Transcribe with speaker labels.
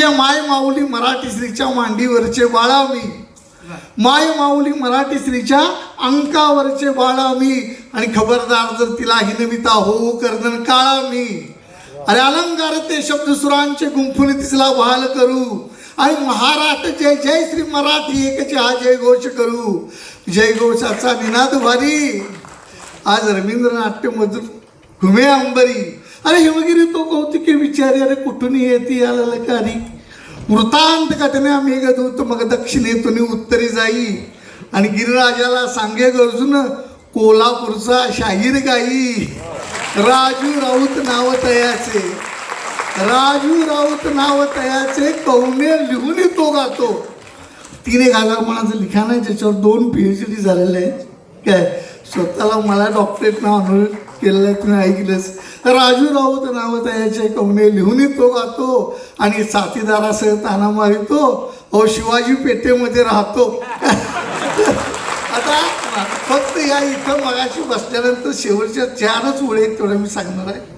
Speaker 1: या माय माऊली मराठी स्त्रीच्या मांडीवरचे बाळा मी. माय माऊली मराठी स्त्रीच्या अंकावरचे बाळा मी. आणि खबरदार जर तिला हिनविता हो कर्दन काळा मी. अरे अलंकार ते शब्द सुरांचे गुंफून तिसला बहाल करू. आणि महाराष्ट्र जय जय श्री मराठी एकचे हा जय घोष करू. जय घोषाचा निनाद भारी. आज रवींद्रनाट्यमधून घुमे अंबरी. अरे हिमगिरी तो कौतिके विचारी अरे कुठून येते या ललकारी वृतांत कथने मेघदूत मग दक्षिणेतून उत्तरी जाई. आणि गिरिराजाला सांगे गरजून कोल्हापूरचा शाहीर गाई. राजू राऊत नाव तयाचे. राजू राऊत नाव तयाचे कौमे लिहून तो गातो. तीन एक हजार मनाचं लिखाण आहे ज्याच्यावर दोन पी एच डी झालेले आहेत. काय? स्वतःला मला डॉक्टरेट नाव अनुरोध केलेलं तुम्ही ऐकलंच. राजू राऊत नाव याचे कवने लिहून तो गातो आणि साथीदारासह ताना मारितो. अहो शिवाजी पेठेमध्ये राहतो. आता फक्त या इथं मगाशी बसल्यानंतर शेवटच्या चारच ओळी तेवढं तेवढ्या मी सांगणार आहे.